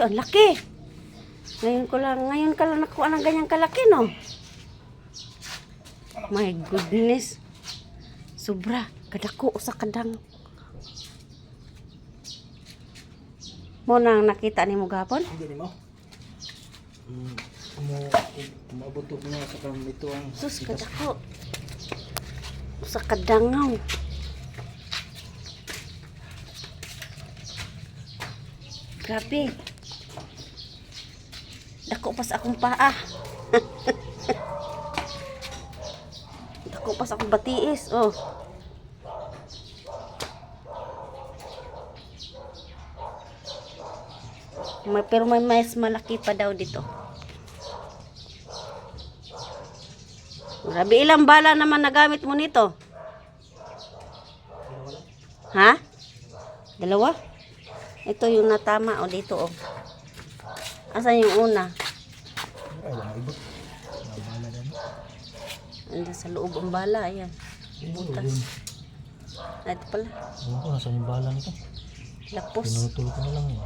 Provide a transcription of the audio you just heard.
Uy, ang laki. Ngayon ko lang, ngayon ka lang nakuha ng ganyang kalaki, no? My goodness. Sobra. Kadako sa kadang. Mo nang nakita ni mo gapon? Hindi mo. Mm, mo umabot mo sa kam ito ang Sus, kadako. Sa kadangaw. Grabe. Dako pa sa akong paa. Dako pa sa akong batiis. Oh. May, pero may mas malaki pa daw dito. Grabe, ilang bala naman nagamit mo nito? Ha? Dalawa? Ito yung natama o dito o. Asan yung una? ay wala iba. Nabala na mo. Ando sa loob ang bala, ayan. Butas. Ah, Ito pala, Ano ko nasa yung bala nito? lapos. Pinutol ko na lang eh.